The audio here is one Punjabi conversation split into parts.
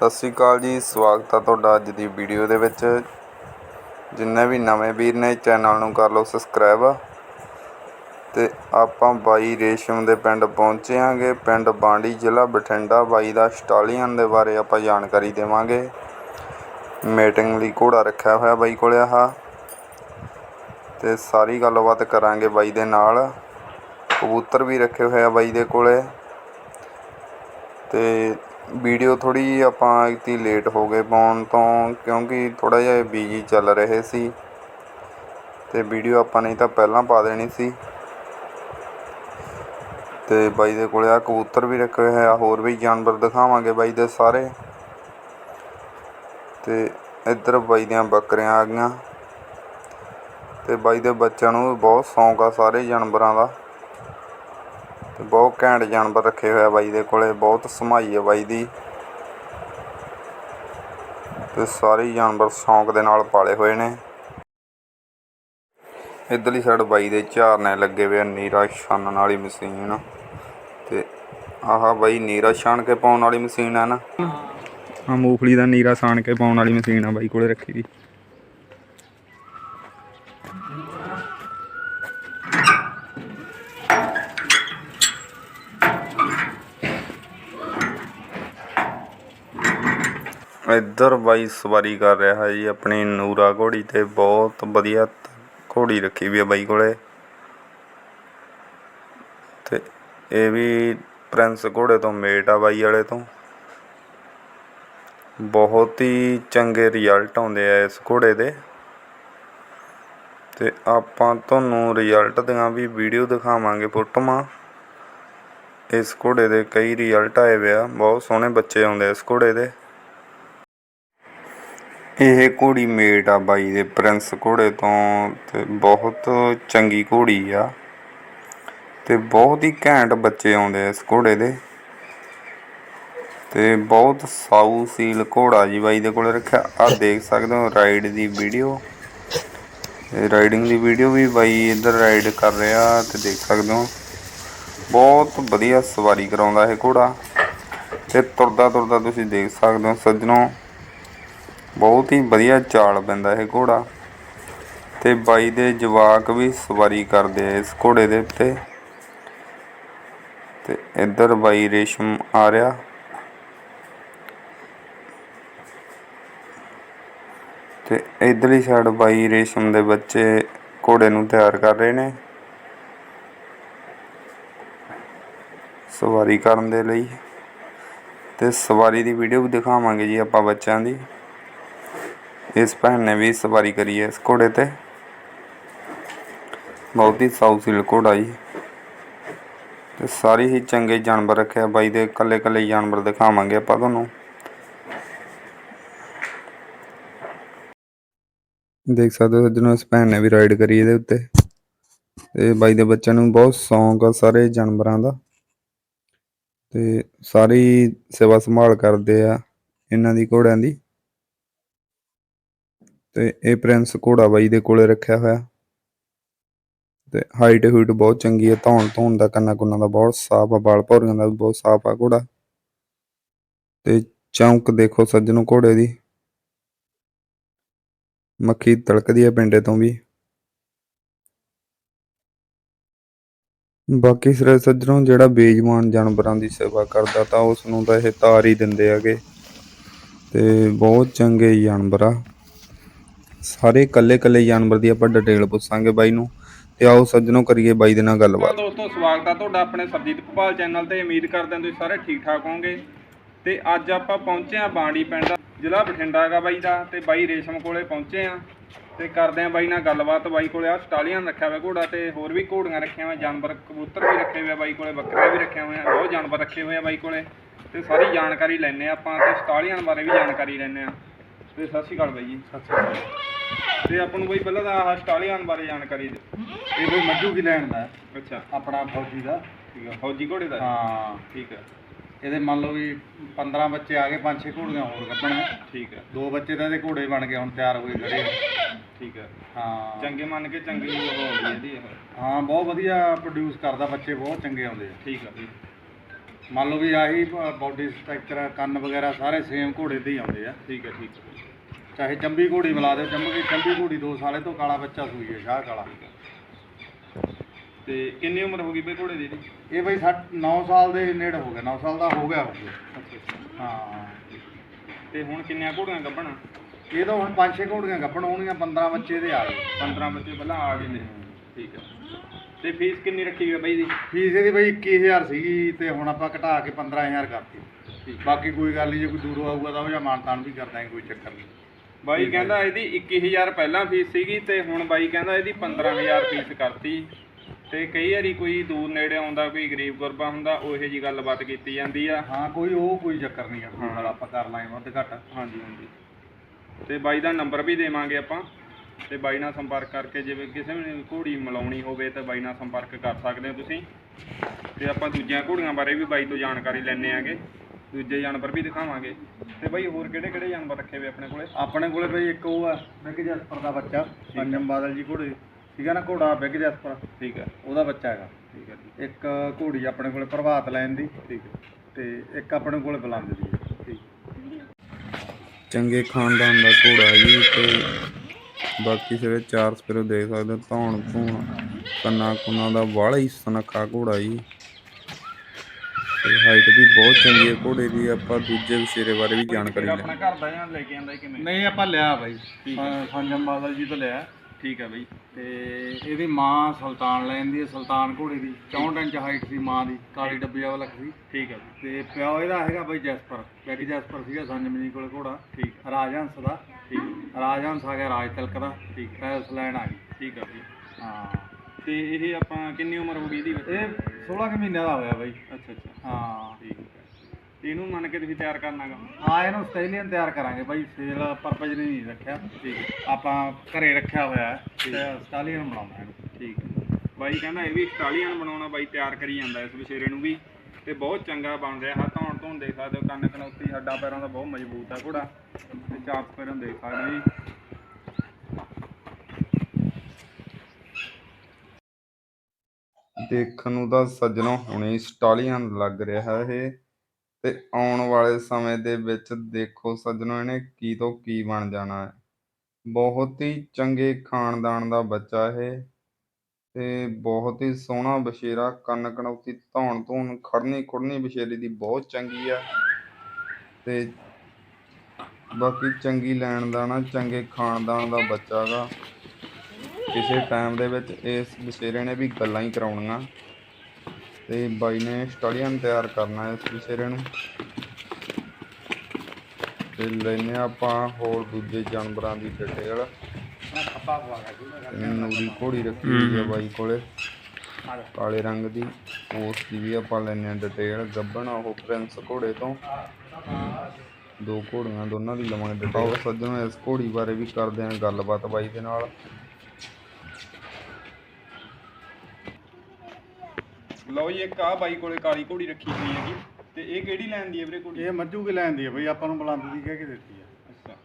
ਸਤਿ ਸ਼੍ਰੀ ਅਕਾਲ ਜੀ, ਸਵਾਗਤ ਆ ਤੁਹਾਡਾ ਅੱਜ ਦੀ ਵੀਡੀਓ ਦੇ ਵਿੱਚ। ਜਿੰਨੇ ਵੀ ਨਵੇਂ ਵੀਰ ਨੇ, ਚੈਨਲ ਨੂੰ ਕਰ ਲਓ ਸਬਸਕ੍ਰਾਈਬ। ਤੇ ਆਪਾਂ ਬਾਈ ਰੇਸ਼ਮ ਦੇ ਪਿੰਡ ਪਹੁੰਚੇ ਆਂਗੇ ਪਿੰਡ ਬਾਂਡੀ ਜ਼ਿਲ੍ਹਾ ਬਠਿੰਡਾ। ਬਾਈ ਦਾ ਸਟਾਲੀਅਨ ਦੇ ਬਾਰੇ ਆਪਾਂ ਜਾਣਕਾਰੀ ਦੇਵਾਂਗੇ। ਮੀਟਿੰਗ ਲਈ ਘੋੜਾ ਰੱਖਿਆ ਹੋਇਆ ਬਾਈ ਕੋਲੇ ਆਹ। ਤੇ ਸਾਰੀ ਗੱਲਬਾਤ ਕਰਾਂਗੇ ਬਾਈ ਦੇ ਨਾਲ। ਕਬੂਤਰ ਵੀ ਰੱਖੇ ਹੋਏ ਆ ਬਾਈ ਦੇ ਕੋਲੇ। ਤੇ ਵੀਡੀਓ ਥੋੜ੍ਹੀ ਜਿਹੀ ਆਪਾਂ ਇਤੀ ਲੇਟ ਹੋ ਗਏ ਪਾਉਣ ਤੋਂ, ਕਿਉਂਕਿ ਥੋੜ੍ਹਾ ਜਿਹਾ ਬਿਜ਼ੀ ਚੱਲ ਰਹੇ ਸੀ। ਅਤੇ ਵੀਡੀਓ ਆਪਾਂ ਨਹੀਂ ਤਾਂ ਪਹਿਲਾਂ ਪਾ ਦੇਣੀ ਸੀ। ਅਤੇ ਬਾਈ ਦੇ ਕੋਲ ਆ ਕਬੂਤਰ ਵੀ ਰੱਖੇ ਹੋਏ ਆ, ਹੋਰ ਵੀ ਜਾਨਵਰ ਦਿਖਾਵਾਂਗੇ ਬਾਈ ਦੇ ਸਾਰੇ। ਤੇ ਇੱਧਰ ਬਾਈ ਦੀਆਂ ਬੱਕਰੀਆਂ ਆ ਗਈਆਂ। ਤੇ ਬਾਈ ਦੇ ਬੱਚਿਆਂ ਨੂੰ ਬਹੁਤ ਸ਼ੌਂਕ ਆ ਸਾਰੇ ਜਾਨਵਰਾਂ ਦਾ। ਬਹੁਤ ਘੈਂਟ ਜਾਨਵਰ ਰੱਖੇ ਹੋਏ ਬਾਈ ਦੇ ਕੋਲੇ, ਬਹੁਤ ਸਮਾਈ ਆ ਬਾਈ ਦੀ। ਤੇ ਸਾਰੇ ਜਾਨਵਰ ਸ਼ੌਂਕ ਦੇ ਨਾਲ ਪਾਲੇ ਹੋਏ ਨੇ। ਇਧਰਲੀ ਸਾਈਡ ਬਾਈ ਦੇ ਝਾਰਨੇ ਲੱਗੇ ਹੋਏ ਆ ਨੀਰਾ ਛਾਨਣ ਵਾਲੀ ਮਸ਼ੀਨ। ਤੇ ਆਹ ਬਾਈ ਨੀਰਾ ਛਾਣ ਕੇ ਪਾਉਣ ਵਾਲੀ ਮਸ਼ੀਨ ਆ ਨਾ। ਆ ਮੂੰਗਫਲੀ ਦਾ ਨੀਰਾ ਛਾਣ ਕੇ ਪਾਉਣ ਵਾਲੀ ਮਸ਼ੀਨ ਆ ਬਾਈ ਕੋਲੇ ਰੱਖੀ ਦੀ। ਇੱਧਰ ਬਾਈ ਸਵਾਰੀ ਕਰ ਰਿਹਾ ਹੈ ਜੀ, ਆਪਣੀ ਨੂਰਾ ਘੋੜੀ ਤੇ ਬਹੁਤ ਵਧੀਆ ਘੋੜੀ ਰੱਖੀ ਵੀ ਆ ਬਾਈ ਕੋਲੇ। ਤੇ ਇਹ ਵੀ ਪ੍ਰਿੰਸ ਘੋੜੇ ਤੋਂ ਮੇਟ ਆ ਬਾਈ ਵਾਲੇ ਤੋਂ। ਬਹੁਤ ਹੀ ਚੰਗੇ ਰਿਜ਼ਲਟ ਆਉਂਦੇ ਆ ਇਸ ਘੋੜੇ ਦੇ। ਤੇ ਆਪਾਂ ਤੁਹਾਨੂੰ ਰਿਜ਼ਲਟ ਦੀਆਂ ਵੀ ਵੀਡੀਓ ਦਿਖਾਵਾਂਗੇ ਫੋਟੋਆਂ। ਇਸ ਘੋੜੇ ਦੇ ਕਈ ਰਿਜ਼ਲਟ ਆਏ ਵੇ ਆ, ਬਹੁਤ ਸੋਹਣੇ ਬੱਚੇ ਆਉਂਦੇ ਆ ਇਸ ਘੋੜੇ ਦੇ। ਇਹ ਘੋੜੀ ਮੇਟ ਆ ਬਾਈ ਦੇ, ਪ੍ਰਿੰਸ ਘੋੜੇ ਤੋਂ ਤੇ ਬਹੁਤ ਚੰਗੀ ਘੋੜੀ ਆ ਤੇ ਬਹੁਤ ਹੀ ਘੈਂਟ ਬੱਚੇ ਆਉਂਦੇ ਆ ਇਸ ਘੋੜੇ ਦੇ। ਤੇ ਬਹੁਤ ਸਾਊ ਸੀਲ ਘੋੜਾ ਜੀ ਬਾਈ ਦੇ ਕੋਲ ਰੱਖਿਆ ਆ ਦੇਖ ਸਕਦੇ ਹੋ ਰਾਈਡ ਦੀ ਵੀਡੀਓ। ਰਾਈਡਿੰਗ ਦੀ ਵੀਡੀਓ ਵੀ ਬਾਈ ਇੱਧਰ ਰਾਈਡ ਕਰ ਰਿਹਾ ਤੇ ਦੇਖ ਸਕਦੇ ਹੋ। ਬਹੁਤ ਵਧੀਆ ਸਵਾਰੀ ਕਰਾਉਂਦਾ ਇਹ ਘੋੜਾ। ਤੇ ਤੁਰਦਾ ਤੁਰਦਾ ਤੁਸੀਂ ਦੇਖ ਸਕਦੇ ਹੋ ਸੱਜਣੋ ਬਹੁਤ ਹੀ ਵਧੀਆ ਚਾਲ ਪੈਂਦਾ ਇਹ ਘੋੜਾ। ਤੇ ਬਾਈ ਦੇ ਜਵਾਕ ਵੀ ਸਵਾਰੀ ਕਰਦੇ ਆ ਇਸ ਘੋੜੇ ਦੇ ਉੱਤੇ। ਤੇ ਇੱਧਰ ਬਾਈ ਰੇਸ਼ਮ ਆ ਰਿਹਾ। ਤੇ ਇਧਰਲੀ ਸਾਈਡ ਬਾਈ ਰੇਸ਼ਮ ਦੇ ਬੱਚੇ ਘੋੜੇ ਨੂੰ ਤਿਆਰ ਕਰ ਰਹੇ ਨੇ। ਸਵਾਰੀ ਕਰਨ ਦੇ ਲਈ। ਤੇ ਸਵਾਰੀ ਦੀ ਵੀਡੀਓ ਵੀ ਦਿਖਾਵਾਂਗੇ ਜੀ ਆਪਾਂ ਬੱਚਿਆਂ ਦੀ। ਇਸ ਭੈਣ ਨੇ ਵੀ ਸਵਾਰੀ ਕਰੀ ਹੈ ਇਸ ਘੋੜੇ ਤੇ। ਬਹੁਤ ਹੀ ਸਾਊ ਸੀਲ ਘੋੜਾ ਜੀ। ਤੇ ਸਾਰੇ ਹੀ ਚੰਗੇ ਜਾਨਵਰ ਰੱਖਿਆ। ਬਾਈ ਦੇ ਕੱਲੇ ਕੱਲੇ ਜਾਨਵਰ ਦਿਖਾਵਾਂਗੇ ਆਪਾਂ ਤੁਹਾਨੂੰ। ਦੇਖ ਸਕਦੇ ਹੋ ਸੱਜਣੋ, ਇਸ ਭੈਣ ਨੇ ਵੀ ਰਾਈਡ ਕਰੀ ਇਹਦੇ ਉੱਤੇ। ਤੇ ਬਾਈ ਦੇ ਬੱਚਿਆਂ ਨੂੰ ਬਹੁਤ ਸ਼ੌਂਕ ਆ ਸਾਰੇ ਜਾਨਵਰਾਂ ਦਾ। ਤੇ ਸਾਰੀ ਸੇਵਾ ਸੰਭਾਲ ਕਰਦੇ ਆ ਇਹਨਾਂ ਦੀ ਘੋੜਿਆਂ ਦੀ। ਤੇ ਇਹ ਪ੍ਰਿੰਸ ਘੋੜਾ ਬਾਈ ਦੇ ਕੋਲੇ ਰੱਖਿਆ ਹੋਇਆ। ਤੇ ਹਾਈਟ ਹੂਟ ਬਹੁਤ ਚੰਗੀ ਹੈ, ਧੌਣ ਧੌਣ ਦਾ ਕੰਨਾ ਕੁੰਨਾ ਦਾ ਬਹੁਤ ਸਾਫ਼ ਆ ਬਾਲ ਭੌਰੀਆਂ ਦਾ ਵੀ ਬਹੁਤ ਸਾਫ਼ ਆ ਘੋੜਾ। ਤੇ ਚੌਂਕ ਦੇਖੋ ਸੱਜਣੋ ਘੋੜੇ ਦੀ। ਮੱਖੀ ਤੜਕਦੀ ਹੈ ਪਿੰਡੇ ਤੋਂ ਵੀ। ਬਾਕੀ ਸਿਰੇ ਸੱਜਣੋ ਜਿਹੜਾ ਬੇਜਮਾਨ ਜਾਨਵਰਾਂ ਦੀ ਸੇਵਾ ਕਰਦਾ ਤਾਂ ਉਸ ਨੂੰ ਤਾਂ ਇਹ ਤਾਰ ਹੀ ਦਿੰਦੇ ਹੈਗੇ। ਤੇ ਬਹੁਤ ਚੰਗੇ ਜਾਨਵਰ ਆ। ਸਾਰੇ ਕੱਲੇ ਕੱਲੇ ਜਾਨਵਰ ਦੀ ਆਪਾਂ ਡਿਟੇਲ ਪੁੱਛਾਂਗੇ ਬਾਈ ਨੂੰ ਤੇ ਆਓ ਸੱਜਣੋ ਕਰੀਏ ਬਾਈ ਦੇ ਨਾਲ ਗੱਲਬਾਤ। ਦੋਸਤੋ ਸਵਾਗਤ ਆ ਤੁਹਾਡਾ ਆਪਣੇ ਸਰਜੀਤ ਭੋਪਾਲ ਚੈਨਲ ਤੇ। ਉਮੀਦ ਕਰਦੇ ਹਾਂ ਤੁਸੀਂ ਸਾਰੇ ਠੀਕ ਠਾਕ ਹੋਵੋਗੇ। ਤੇ ਅੱਜ ਆਪਾਂ ਪਹੁੰਚੇ ਆ ਬਾਂਡੀ ਪਿੰਡ ਜ਼ਿਲ੍ਹਾ ਬਠਿੰਡਾ ਹੈਗਾ ਬਾਈ ਦਾ। ਤੇ ਬਾਈ ਰੇਸ਼ਮ ਕੋਲੇ ਪਹੁੰਚੇ ਆ ਤੇ ਕਰਦੇ ਆ ਬਾਈ ਨਾਲ ਗੱਲਬਾਤ। ਬਾਈ ਕੋਲੇ ਆ ਸਟਾਲੀਅਨ ਰੱਖਿਆ ਹੋਇਆ ਘੋੜਾ ਤੇ ਹੋਰ ਵੀ ਘੋੜੀਆਂ ਰੱਖੀਆਂ ਹੋਈਆਂ ਜਾਨਵਰ ਕਬੂਤਰ ਵੀ ਰੱਖੇ ਹੋਏ ਆ ਬਾਈ ਕੋਲੇ ਬੱਕਰੇ ਵੀ ਰੱਖੇ ਹੋਏ ਆ ਬਹੁਤ ਜਾਨਵਰ ਰੱਖੇ ਹੋਏ ਆ ਬਾਈ ਕੋਲੇ। ਤੇ ਸਾਰੀ ਜਾਣਕਾਰੀ ਲੈਣੇ ਆ ਆਪਾਂ ਤੇ ਸਟਾਲੀਅਨ ਬਾਰੇ ਵੀ ਜਾਣਕਾਰੀ ਲੈਣੇ ਆ ਤੇ ਸਤਿ ਸ਼੍ਰੀ ਅਕਾਲ ਬਾਈ ਜੀ। ਸਤਿ ਸ਼੍ਰੀ ਅਕਾਲ। ਤੇ ਆਪਾਂ ਨੂੰ ਬਾਈ ਪਹਿਲਾਂ ਤਾਂ ਆਹ ਸਟਾਲੀਅਨ ਬਾਰੇ ਜਾਣਕਾਰੀ ਦਿਓ। ਇਹ ਕੋਈ ਮੱਝੂ ਕੀ ਲੈਣ ਦਾ। ਅੱਛਾ। ਆਪਣਾ ਫੌਜੀ ਦਾ। ਠੀਕ ਆ। ਫੌਜੀ ਘੋੜੇ ਦਾ? ਹਾਂ। ਠੀਕ ਹੈ ਇਹਦੇ ਮੰਨ ਲਓ ਵੀ 15 ਬੱਚੇ ਆ ਗਏ 5-6 ਘੋੜੀਆਂ ਹੋਰ ਕੱਢਣ। ਠੀਕ ਹੈ ਦੋ ਬੱਚੇ ਤਾਂ ਇਹਦੇ ਘੋੜੇ ਬਣ ਗਏ ਹੁਣ ਤਿਆਰ ਹੋਏ ਖੜੇ ਆ। ਠੀਕ ਹੈ ਹਾਂ। ਚੰਗੇ ਮੰਨ ਕੇ ਚੰਗੀ ਉਹ ਆਉਂਦੀ ਇਹਦੀ ਇਹ। ਹਾਂ ਬਹੁਤ ਵਧੀਆ ਪ੍ਰੋਡਿਊਸ ਕਰਦਾ ਬੱਚੇ ਬਹੁਤ ਚੰਗੇ ਆਉਂਦੇ ਆ। ਠੀਕ ਆ। ਮੰਨ ਲਓ ਵੀ ਆਹੀ ਬਾਡੀ ਸਟਰਕਚਰ ਕੰਨ ਵਗੈਰਾ ਸਾਰੇ ਸੇਮ ਘੋੜੇ ਦੇ ਹੀ ਆਉਂਦੇ ਆ। ਠੀਕ ਹੈ ਠੀਕ ਹੈ ਚਾਹੇ ਚੰਬੀ ਘੋੜੀ ਮਿਲਾ ਦਿਓ ਚੰਬੀ ਚੰਬੀ ਘੋੜੀ ਦੋ ਸਾਲੇ ਤੋਂ ਕਾਲਾ ਬੱਚਾ ਸੂਈ ਹੈ ਸ਼ਾਹ ਕਾਲਾ। ਤੇ ਕਿੰਨੀ ਉਮਰ ਹੋ ਗਈ ਬਈ ਘੋੜੇ ਦੀ ਇਹਦੀ? ਇਹ ਬਈ 9 ਸਾਲ ਦੇ ਨੇੜੇ ਹੋ ਗਿਆ 9 ਸਾਲ ਦਾ ਹੋ ਗਿਆ ਹੋਊਗਾ। ਹਾਂ। ਤੇ ਹੁਣ ਕਿੰਨੀਆਂ ਘੋੜੀਆਂ ਗੱਭਣ? ਇਹ ਤਾਂ ਹੁਣ 5-6 ਘੋੜੀਆਂ ਗੱਭਣ ਹੋਣਗੀਆਂ 15 ਬੱਚੇ ਇਹਦੇ ਆ ਗਏ। 15 ਬੱਚੇ ਪਹਿਲਾਂ ਆ ਗਏ ਨੇ। ਠੀਕ ਹੈ। ਤੇ ਫੀਸ ਕਿੰਨੀ ਰੱਖੀ ਹੈ ਬਾਈ ਦੀ ਫੀਸ ਇਹਦੀ ਬਈ 21000 ਸੀਗੀ ਤੇ ਹੁਣ ਆਪਾਂ ਘਟਾ ਕੇ 15000 ਕਰਤੀ। ਬਾਕੀ ਕੋਈ ਗੱਲ ਨਹੀਂ ਜੇ ਕੋਈ ਦੂਰੋਂ ਆਊਗਾ ਤਾਂ ਉਹ ਜਾਂ ਮਾਨਤਾਨ ਵੀ ਕਰ ਦਾਂਗੇ ਕੋਈ ਚੱਕਰ ਨਹੀਂ। ਬਾਈ ਕਹਿੰਦਾ ਇਹਦੀ 21000 ਪਹਿਲਾਂ ਫੀਸ ਸੀਗੀ ਤੇ ਹੁਣ ਬਾਈ ਕਹਿੰਦਾ ਇਹਦੀ 15000 ਫੀਸ ਕਰਤੀ। ਤੇ ਕਈ ਵਾਰੀ ਕੋਈ ਦੂਰ ਨੇੜੇ ਆਉਂਦਾ ਕੋਈ ਗਰੀਬ ਗੁਰਬਾ ਹੁੰਦਾ ਉਹ ਇਹੋ ਜੀ ਗੱਲਬਾਤ ਕੀਤੀ ਜਾਂਦੀ ਆ। ਹਾਂ ਕੋਈ ਉਹ ਕੋਈ ਚੱਕਰ ਨਹੀਂ ਆ ਕੋਈ ਨਾਲ ਆਪਾਂ ਕਰ ਲਾਂਗੇ ਵੱਧ ਘੱਟ। ਹਾਂਜੀ ਹਾਂਜੀ। ਤੇ ਬਾਈ ਦਾ ਨੰਬਰ ਵੀ ਦੇਵਾਂਗੇ ਆਪਾਂ। ਤੇ ਬਾਈ ਨਾਲ ਸੰਪਰਕ ਕਰਕੇ ਜਿਵੇਂ ਕਿਸੇ ਵੀ ਘੋੜੀ ਮਿਲਾਉਣੀ ਹੋਵੇ ਤਾਂ ਬਾਈ ਨਾਲ ਸੰਪਰਕ ਕਰ ਸਕਦੇ ਹੋ ਤੁਸੀਂ। ਤੇ ਆਪਾਂ ਦੂਜੀਆਂ ਘੋੜੀਆਂ ਬਾਰੇ ਵੀ ਬਾਈ ਤੋਂ ਜਾਣਕਾਰੀ ਲੈਣੇ ਆਗੇ। ਦੂਜੇ ਜਾਨਵਰ ਵੀ ਦਿਖਾਵਾਂਗੇ। ਤੇ ਬਾਈ ਹੋਰ ਕਿਹੜੇ ਕਿਹੜੇ ਜਾਨਵਰ ਰੱਖੇ ਹੋਏ ਆਪਣੇ ਕੋਲੇ? ਆਪਣੇ ਕੋਲੇ ਬਈ ਇੱਕ ਉਹ ਆ ਬਿਗ ਜਸਪਰ ਦਾ ਬੱਚਾ। ਸੰਜਮ ਬਾਦਲ ਜੀ ਘੋੜੇ ਠੀਕ ਆ ਨਾ ਘੋੜਾ ਬਿਗ ਜਸਪਰ? ਠੀਕ ਹੈ ਉਹਦਾ ਬੱਚਾ ਹੈਗਾ। ਠੀਕ ਹੈ ਜੀ, ਇੱਕ ਘੋੜੀ ਆਪਣੇ ਕੋਲੇ ਪ੍ਰਭਾਤ ਲੈਣ ਦੀ। ਠੀਕ ਹੈ ਤੇ ਇੱਕ ਆਪਣੇ ਕੋਲੇ ਬੁਲੰਦ ਦੀ। ਹੈ। ਠੀਕ ਚੰਗੇ ਖਾਨਦਾਨ ਦਾ ਘੋੜਾ ਜੀ ਤੇ ਬਾਕੀ ਸਾਰੇ ਚਾਰ ਸਪੇਰੋ ਦੇਖ ਸਕਦੇ ਹੋ ਧੌਣ ਧੂਣ ਕੰਨਾ ਕੁੰਨਾ ਦਾ ਵਾਲਾ ਹੀ ਸੁਨੱਖਾ ਘੋੜਾ ਜੀ। ਤੇ ਹਾਈਟ ਵੀ ਬਹੁਤ ਚੰਗੀ ਹੈ ਘੋੜੇ ਦੀ ਆਪਾਂ ਦੂਜੇ ਵਿਸ਼ੇਰੇ ਬਾਰੇ ਵੀ ਜਾਣਕਾਰੀ ਆਪਣਾ ਘਰ ਦਾ ਜਾਂ ਲੈ ਕੇ ਆਂਦਾ ਕਿਵੇਂ? ਨਹੀਂ ਆਪਾਂ ਲਿਆ ਬਾਈ। ਸੰਜਮ ਬਾਦਲ ਜੀ ਤੋਂ ਲਿਆ। ਠੀਕ ਹੈ ਬਾਈ। ਤੇ ਇਹਦੀ ਮਾਂ ਸੁਲਤਾਨ ਲੈਣ ਦੀ ਹੈ, ਸੁਲਤਾਨ ਘੋੜੇ ਦੀ। 64 ਇੰਚ ਹਾਈਟ ਸੀ ਮਾਂ ਦੀ ਕਾਲੀ ਡੱਬੀ ਵਾਲਾ ਸੀ ਠੀਕ ਹੈ ਤੇ ਪਿਓ ਇਹਦਾ ਹੈਗਾ ਬਾਈ ਜੈਸਪਰ ਬੈਗ ਜੈਸਪਰ ਸੀਗਾ ਸੰਜਮ ਜੀ ਕੋਲੇ ਘੋੜਾ। ਠੀਕ ਰਾਜਹੰਸ ਦਾ। ਠੀਕ ਰਾਜਹੰਸ ਆ ਗਿਆ ਰਾਜ ਤਿਲਕ ਦਾ। ਠੀਕ ਹੈ। ਪੈਲਸ ਲੈਣ ਆ ਗਈ। ਠੀਕ ਹੈ ਜੀ ਹਾਂ। ਤੇ ਇਹ ਆਪਾਂ ਕਿੰਨੀ ਉਮਰ ਹੋ ਗਈ ਇਹਦੀ ਬੱਚੇ ਇਹ 16 ਕੁ ਮਹੀਨਿਆਂ ਦਾ ਹੋਇਆ ਬਾਈ। ਅੱਛਾ ਅੱਛਾ। ਹਾਂ। ਠੀਕ ਹੈ। ਤੇ ਇਹਨੂੰ ਮੰਨ ਕੇ ਤੁਸੀਂ ਤਿਆਰ ਕਰਨਾਗਾ ਹਾਂ ਇਹਨੂੰ ਆਸਟ੍ਰੇਲੀਅਨ ਤਿਆਰ ਕਰਾਂਗੇ ਬਾਈ ਸੇਲ ਪਰਪਸ ਨਹੀਂ ਰੱਖਿਆ। ਠੀਕ ਹੈ। ਆਪਾਂ ਘਰੇ ਰੱਖਿਆ ਹੋਇਆ ਹੈ ਤੇ ਆਸਟ੍ਰੇਲੀਅਨ ਬਣਾਉਣਾ ਇਹਨੂੰ। ਠੀਕ ਹੈ। ਬਾਈ ਕਹਿੰਦਾ ਇਹ ਵੀ ਸਟਾਲੀਅਨ ਬਣਾਉਣਾ ਬਾਈ ਤਿਆਰ ਕਰੀ ਜਾਂਦਾ ਇਸ ਵਿਸ਼ੇਰੇ ਨੂੰ ਵੀ। ਤੇ ਬਹੁਤ ਚੰਗਾ ਬਣ ਰਿਹਾ ਹੱਥ ਧੌਣ ਧੌਣ ਦੇਖ ਸਕਦੇ ਹੋ ਕੰਨ ਕਨੌਤੀ ਹੱਡਾਂ ਪੈਰਾਂ ਦਾ ਬਹੁਤ ਮਜ਼ਬੂਤ ਹੈ ਘੋੜਾ। ਤੇ ਚਾਰ ਪੈਰਾਂ ਦੇਖ ਸਕਦੇ ਹੋ ਜੀ। ਦੇਖਣ ਨੂੰ ਤਾਂ ਸੱਜਣੋ ਹੁਣੇ ਸਟਾਲੀਆਂ ਲੱਗ ਰਿਹਾ ਇਹ। ਤੇ ਆਉਣ ਵਾਲੇ ਸਮੇਂ ਦੇ ਵਿੱਚ ਦੇਖੋ ਸੱਜਣੋ ਇਹਨੇ ਕੀ ਤੋਂ ਕੀ ਬਣ ਜਾਣਾ ਹੈ। ਬਹੁਤ ਹੀ ਚੰਗੇ ਖਾਨਦਾਨ ਦਾ ਬੱਚਾ ਇਹ ਤੇ ਬਹੁਤ ਹੀ ਸੋਹਣਾ ਬਸ਼ੇਰਾ ਕੰਨ ਕਣੌਤੀ ਧੌਣ ਧੂਣ ਖੜਨੀ ਖੁੜਨੀ ਬਸ਼ੇਰੀ ਦੀ ਬਹੁਤ ਚੰਗੀ ਆ। ਤੇ ਬਾਕੀ ਚੰਗੀ ਲੈਣ ਦਾ ਨਾ ਚੰਗੇ ਖਾਨਦਾਨ ਦਾ ਬੱਚਾ ਗਾ। ਕਿਸੇ ਟਾਈਮ ਦੇ ਵਿੱਚ ਇਸ ਬਸ਼ੇਰੇ ਨੇ ਵੀ ਗੱਲਾਂ ਹੀ ਕਰਾਉਣੀਆਂ। ਤੇ ਬਾਈ ਨੇ ਸਟਾਲੀਅਨ ਤਿਆਰ ਕਰਨਾ ਇਸ ਬਸ਼ੇਰੇ ਨੂੰ। ਤੇ ਲੈਨੇ ਆਪਾਂ ਹੋਰ ਦੂਜੇ ਜਾਨਵਰਾਂ ਦੀ ਡਿਟੇਲ ਨੂਰੀ ਘੋੜੀ ਰੱਖੀ ਹੋਈ ਹੈ ਬਾਈ ਕੋਲੇ। ਕਾਲੇ ਰੰਗ ਦੀ ਉਸ ਦੀ ਵੀ ਆਪਾਂ ਲੈਨੇ ਆ ਡਿਟੇਲ ਗੱਬਣ ਉਹ ਪ੍ਰਿੰਸ ਘੋੜੇ ਤੋਂ। ਦੋ ਘੋੜੀਆਂ ਦੋਨਾਂ ਦੀ ਲਵਾਂਗੇ ਡਿਟੇਲ ਸੱਜਣੋ ਇਸ ਘੋੜੀ ਬਾਰੇ ਵੀ ਕਰਦੇ ਆਂ ਗੱਲਬਾਤ ਬਾਈ ਦੇ ਨਾਲ। ਲਓ ਜੀ ਇੱਕ ਆ ਬਾਈ ਕੋਲੇ ਕਾਲੀ ਘੋੜੀ ਰੱਖੀ ਹੋਈ ਹੈਗੀ। ਤੇ ਇਹ ਕਿਹੜੀ ਲੈਣ ਦੀ ਹੈ ਵੀਰੇ ਘੋੜੀ? ਇਹ ਮੱਝੂ ਕੇ ਲੈਣ ਦੀ ਹੈ ਬਈ ਆਪਾਂ ਨੂੰ ਬੁਲੰਦ ਦੀ ਕਹਿ ਕੇ ਦਿੱਤੀ ਹੈ। ਅੱਛਾ।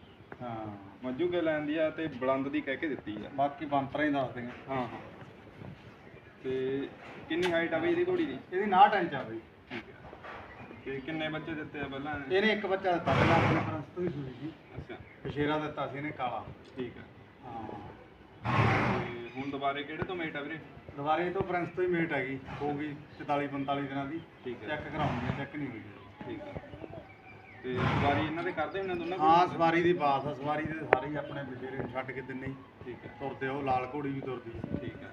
ਹਾਂ। ਮੱਜੂ ਕੇ ਲੈਣ ਦੀ ਆ ਤੇ ਬਲੰਦ ਦੀ ਕਹਿ ਕੇ ਦਿੱਤੀ ਆ। ਬਾਕੀ ਬੰਤਰਾ ਹੀ ਦੱਸ ਦਿੰਗੇ ਹਾਂ ਹਾਂ। ਤੇ ਕਿੰਨੀ ਹਾਈਟ ਆ ਬਈ ਇਹਦੀ ਘੋੜੀ ਦੀ? ਇਹਦੀ 69 ਇੰਚ ਆ ਬਈ। ਤੇ ਕਿੰਨੇ ਬੱਚੇ ਦਿੱਤੇ ਆ ਪਹਿਲਾਂ? ਇਹਨੇ? ਇੱਕ ਬੱਚਾ ਦਿੱਤਾ ਪਹਿਲਾਂ ਆਪਣੇ ਪ੍ਰੰਸ ਤੋਂ ਹੀ ਸੂਈ ਸੀ। ਅੱਛਾ। ਪਸ਼ੇਰਾ ਦਿੱਤਾ ਸੀ ਇਹਨੇ ਕਾਲਾ। ਠੀਕ ਹੈ। ਹਾਂ। ਹੁਣ ਦੁਬਾਰੇ ਕਿਹੜੇ ਤੋਂ ਮੇਟ ਆ ਵੀਰੇ? ਦੁਬਾਰੇ ਤੋਂ ਪ੍ਰਿੰਸ ਤੋਂ ਹੀ ਮੇਟ ਹੈਗੀ ਹੋਊਗੀ 44 45 ਦਿਨਾਂ ਦੀ। ਠੀਕ ਹੈ। ਚੈੱਕ ਕਰਾਉਂਗੇ ਚੈੱਕ ਨਹੀਂ ਹੋਈ। ਠੀਕ ਹੈ। ਤੇ ਸਵਾਰੀ ਇਹਨਾਂ ਦੇ ਕਰਦੇ ਹੁੰਦੇ ਦੋਨਾਂ ਹਾਂ ਕੋਲ? ਸਵਾਰੀ ਦੀ ਬਾਸ ਆ ਸਵਾਰੀ ਦੇ ਸਾਰੇ ਹੀ ਆਪਣੇ ਬਸ਼ੇਰੇ ਨੂੰ ਛੱਡ ਕੇ ਦਿੰਨੇ ਹੀ। ਠੀਕ ਹੈ। ਤੁਰਦੇ ਉਹ ਲਾਲ ਘੋੜੀ ਵੀ ਤੁਰਦੀ ਹੈ ਠੀਕ ਹੈ।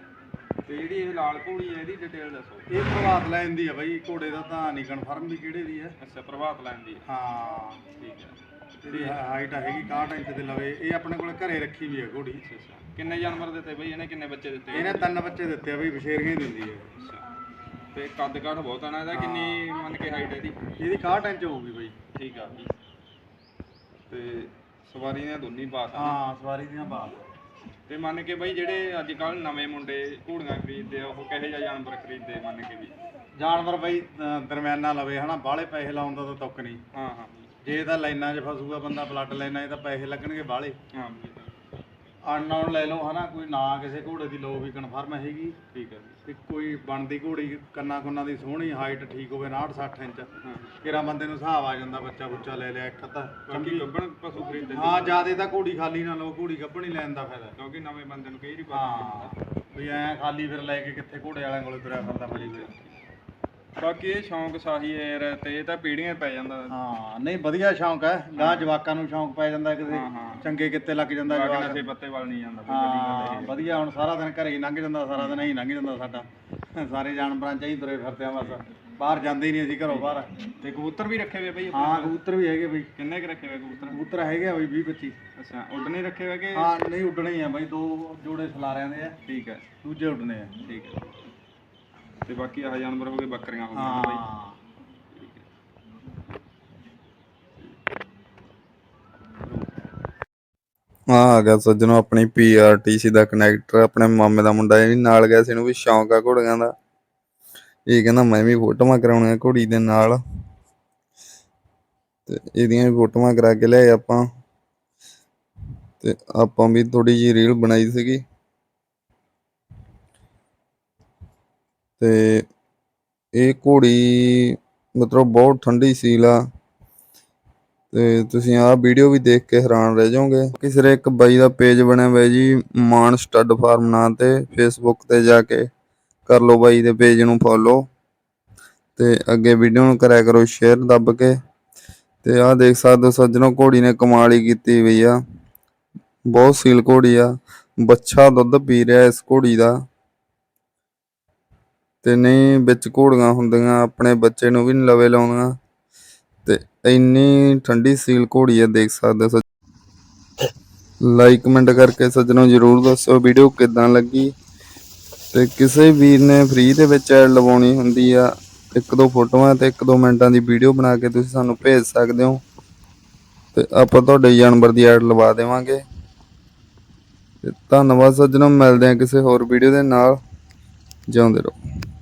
ਤੇ ਜਿਹੜੀ ਇਹ ਲਾਲ ਘੋੜੀ ਹੈ ਇਹਦੀ ਡਿਟੇਲ ਦੱਸੋ। ਇਹ ਪ੍ਰਭਾਤ ਲੈਣ ਦੀ ਆ ਬਈ ਘੋੜੇ ਦਾ ਤਾਂ ਨਹੀਂ ਕਨਫਰਮ ਵੀ ਕਿਹੜੇ ਦੀ ਹੈ ਅੱਛਾ ਪ੍ਰਭਾਤ ਲੈਣ ਦੀ ਹੈ। ਹਾਂ। ਠੀਕ ਹੈ। ਇਹਦੀ ਹਾਈਟ ਹੈਗੀ 61 ਇੰਚ ਦੇ ਲਵੇ ਇਹ ਆਪਣੇ ਕੋਲ ਘਰੇ ਰੱਖੀ ਵੀ ਹੈ ਘੋੜੀ। ਕਿੰਨੇ ਜਾਨਵਰ ਦਿੱਤੇ ਬਈ? ਇਹਨੇ ਕਿੰਨੇ ਬੱਚੇ ਦਿੱਤੇ? ਇਹਨੇ ਤਿੰਨ ਬੱਚੇ ਦਿੱਤੇ ਆ ਬਈ ਬਸ਼ੇਰੀਆਂ ਹੀ ਦਿੰਦੀ ਹੈ। ਤੇ ਕੱਦ ਕਾਠ ਬਹੁਤ ਆਣਾ ਇਹਦਾ ਕਿੰਨੀ ਮੰਨ ਕੇ ਹਾਈਟ ਇਹਦੀ? ਇਹਦੀ 61 ਇੰਚ ਹੋਊਗੀ ਬਈ। ਠੀਕ ਆ। ਜੀ ਤੇ ਸਵਾਰੀ ਨੇ ਦੋਨੀ ਬਾਤ ਹਾਂ ਸਵਾਰੀ ਦੀਆਂ ਬਾਸ ਤੇ ਮੰਨ ਕੇ ਬਈ ਜਿਹੜੇ ਅੱਜ ਕੱਲ ਨਵੇਂ ਮੁੰਡੇ ਘੋੜੀਆਂ ਖਰੀਦਦੇ ਆ ਉਹ ਕਿਹੋ ਜਿਹਾ ਜਾਨਵਰ ਖਰੀਦਦੇ ਮੰਨ ਕੇ ਵੀ? ਜਾਨਵਰ ਬਈ ਦਰਮਿਆਨਾ ਲਵੇ ਹਨਾ ਬਾਹਲੇ ਪੈਸੇ ਲਾਉਣ ਦਾ ਤਾਂ ਤੁੱਕ ਨਹੀਂ। ਹਾਂ ਹਾਂ। ਜੇ ਤਾਂ ਲਾਈਨਾਂ 'ਚ ਫਸੂਗਾ ਬੰਦਾ ਬਲੱਡ ਲਾਈਨਾਂ 'ਚ ਤਾਂ ਪੈਸੇ ਲੱਗਣਗੇ ਬਾਹਲੇ। ਹਾਂ ਜੀ। ਅਨਨੋਨ ਲੈ ਲਓ ਹਨਾ ਕੋਈ ਨਾ ਕਿਸੇ ਘੋੜੇ ਦੀ ਲੋ ਵੀ ਕਨਫਰਮ ਹੈਗੀ। ਠੀਕ ਹੈ ਜੀ। ਤੇ ਕੋਈ ਬਣਦੀ ਘੋੜੀ ਕੰਨਾ ਕੁੰਨਾ ਦੀ ਸੋਹਣੀ ਹਾਈਟ ਠੀਕ ਹੋਵੇ 59 60 ਇੰਚ। ਹਾਂ। ਕਿਰਾ ਬੰਦੇ ਨੂੰ ਹਿਸਾਬ ਆ ਜਾਂਦਾ ਬੱਚਾ ਬੁੱਚਾ ਲੈ ਲਿਆ ਇੱਕ ਬਾਕੀ ਚੰਗੀ ਗੱਬਣ ਪਸ਼ੂ ਖਰੀਦਦੇ ਹਾਂ ਜਿਆਦੇ ਤਾਂ ਘੋੜੀ ਖਾਲੀ ਨਾ ਲਓ ਘੋੜੀ ਗੱਭਣ ਹੀ ਲੈਣ ਦਾ ਫਾਇਦਾ। ਕਿਉਂਕਿ ਨਵੇਂ ਬੰਦੇ ਨੂੰ ਕਈ ਵਾਰੀ ਪਤਾ ਵੀ ਐ ਖਾਲੀ ਫਿਰ ਲੈ ਕੇ ਕਿੱਥੇ ਘੋੜੇ ਵਾਲਿਆਂ ਕੋਲੇ ਤੁਰਿਆ ਫਿਰਦਾ ਫੜੀ ਬਾਕੀ ਇਹ ਸ਼ੌਂਕ ਸਾਹੀ ਹੈ ਯਾਰ ਤੇ ਇਹ ਤਾਂ ਪੀੜੀਆਂ ਪੈ ਜਾਂਦਾ। ਹਾਂ ਨਹੀਂ ਵਧੀਆ ਸ਼ੌਂਕ ਹੈ। ਗਾਂ ਜਵਾਕਾਂ ਨੂੰ ਸ਼ੌਂਕ ਪੈ ਜਾਂਦਾ ਹਾਂ। ਚੰਗੇ ਕਿੱਤੇ ਲੱਗ ਜਾਂਦਾ ਬਾਕੀ ਨਸ਼ੇ ਪੱਤੇ ਵੱਲ ਨਹੀਂ ਜਾਂਦਾ ਹਾਂ ਵਧੀਆ ਹੁਣ ਸਾਰਾ ਦਿਨ ਘਰੇ ਹੀ ਲੰਘ ਜਾਂਦਾ ਸਾਰਾ ਦਿਨ ਹੀ ਲੰਘ ਜਾਂਦਾ ਸਾਡਾ। ਸਾਰੇ ਜਾਨਵਰਾਂ ਚ ਹੀ ਤੁਰੇ ਫਿਰਦੇ ਆ ਬਸ। ਬਾਹਰ ਜਾਂਦੇ ਹੀ ਨਹੀਂ ਅਸੀਂ ਘਰੋਂ ਬਾਹਰ। ਤੇ ਕਬੂਤਰ ਵੀ ਰੱਖੇ ਹੋਏ ਬਈ ਹਾਂ ਕਬੂਤਰ ਵੀ ਹੈਗੇ ਬਈ। ਕਿੰਨੇ ਕੁ ਰੱਖੇ ਹੋਏ ਕਬੂਤਰ? ਕਬੂਤਰ ਹੈਗੇ ਆ ਬਈ 20 25 ਅੱਛਾ ਉੱਡਣੇ ਰੱਖੇ ਹੋਏ ਕਿ ਹਾਂ ਨਹੀਂ ਉੱਡਣੇ ਆ ਬਈ। ਦੋ ਜੋੜੇ ਸਲਾਰਿਆਂ ਦੇ ਆ। ਠੀਕ ਹੈ। ਦੂਜੇ ਉੱਡਣੇ ਆ। ਠੀਕ ਹੈ। ਤੇ ਬਾਕੀ ਆਹ ਜਾਨਵਰ ਹੋ ਗਏ ਬੱਕਰੀਆਂ ਹੋ ਗਈਆਂ ਬਾਈ ਹਾਂ। ਹਾਂ ਆ ਗਿਆ ਸੱਜਣੋ ਆਪਣੀ ਪੀਆਰਟੀਸੀ ਦਾ ਕਨੈਕਟਰ ਆਪਣੇ ਮਾਮੇ ਦਾ ਮੁੰਡਾ ਇਹ ਵੀ ਨਾਲ ਗਿਆ ਸੀ ਇਹਨੂੰ ਵੀ ਸ਼ੌਂਕ ਆ ਘੋੜੀਆਂ ਦਾ। ਇਹ ਕਹਿੰਦਾ ਮੈਂ ਵੀ ਫੋਟੋਆਂ ਕਰਾਉਣੀਆਂ ਘੋੜੀ ਦੇ ਨਾਲ। ਤੇ ਇਹਦੀਆਂ ਵੀ ਫੋਟੋਆਂ ਕਰਾ ਕੇ ਲਿਆਏ ਆਪਾਂ। ਤੇ ਆਪਾਂ ਵੀ ਥੋੜੀ ਜਿਹੀ ਰੀਲ ਬਣਾਈ ਸੀਗੀ। ਤੇ ਇਹ ਘੋੜੀ ਮਤਲਬ ਬਹੁਤ ਠੰਡੀ ਸੀਲ ਆ। ਤੇ ਤੁਸੀਂ ਆਹ ਵੀਡੀਓ ਵੀ ਦੇਖ ਕੇ ਹੈਰਾਨ ਰਹਿ ਜਾਓਗੇ। ਕਿਸੇ ਇੱਕ ਬਾਈ ਦਾ ਪੇਜ ਬਣਿਆ ਹੋਇਆ ਜੀ, ਮਾਨ ਸਟੱਡ ਫਾਰਮ ਨਾਂ ਤੇ ਫੇਸਬੁੱਕ ਤੇ ਜਾ ਕੇ ਕਰ ਲਓ ਬਾਈ ਦੇ ਪੇਜ ਨੂੰ ਫੋਲੋ ਤੇ ਅੱਗੇ ਵੀਡੀਓ ਨੂੰ ਕਰਿਆ ਕਰੋ ਸ਼ੇਅਰ ਦੱਬ ਕੇ। ਤੇ ਆਹ ਦੇਖ ਸਕਦੇ ਹੋ ਸੱਜਣੋ, ਘੋੜੀ ਨੇ ਕਮਾਲ ਹੀ ਕੀਤੀ ਹੋਈ ਆ। ਬਹੁਤ ਸੀਲ ਘੋੜੀ ਆ। ਬੱਚਾ ਦੁੱਧ ਪੀ ਰਿਹਾ ਇਸ ਘੋੜੀ ਦਾ। ਤੇ ਨਹੀਂ ਵਿੱਚ ਘੋੜੀਆਂ ਹੁੰਦੀਆਂ, ਆਪਣੇ ਬੱਚੇ ਨੂੰ ਵੀ ਨਹੀਂ ਲਵੇ ਲਾਉਂਦੀਆਂ ਤੇ ਇੰਨੀ ਠੰਡੀ ਸੀਲ ਘੋੜੀ ਆ, ਦੇਖ ਸਕਦੇ ਹੋ ਲਾਈਕ ਕਮੈਂਟ ਕਰਕੇ ਸੱਜਣੋ ਜਰੂਰ ਦੱਸੋ ਵੀਡੀਓ ਕਿਦਾਂ ਲੱਗੀ। ਤੇ ਕਿਸੇ ਵੀਰ ਨੇ ਫ੍ਰੀ ਦੇ ਵਿੱਚ ਐਡ ਲਵਾਉਣੀ ਹੁੰਦੀ ਆ, ਇੱਕ ਦੋ ਫੋਟੋਆਂ ਤੇ ਇੱਕ ਦੋ ਮਿੰਟਾਂ ਦੀ ਵੀਡੀਓ ਬਣਾ ਕੇ ਤੁਸੀਂ ਸਾਨੂੰ ਭੇਜ ਸਕਦੇ ਹੋ। ਤੇ ਆਪਾਂ ਤੁਹਾਡੇ ਜਾਨਵਰ ਦੀ ਐਡ ਲਵਾ ਦੇਵਾਂਗੇ। ਤੇ ਧੰਨਵਾਦ ਸੱਜਣੋ, ਮਿਲਦੇ ਆ ਕਿਸੇ ਹੋਰ ਵੀਡੀਓ ਦੇ ਨਾਲ। ਜਿਉਂਦੇ ਰਹੋ।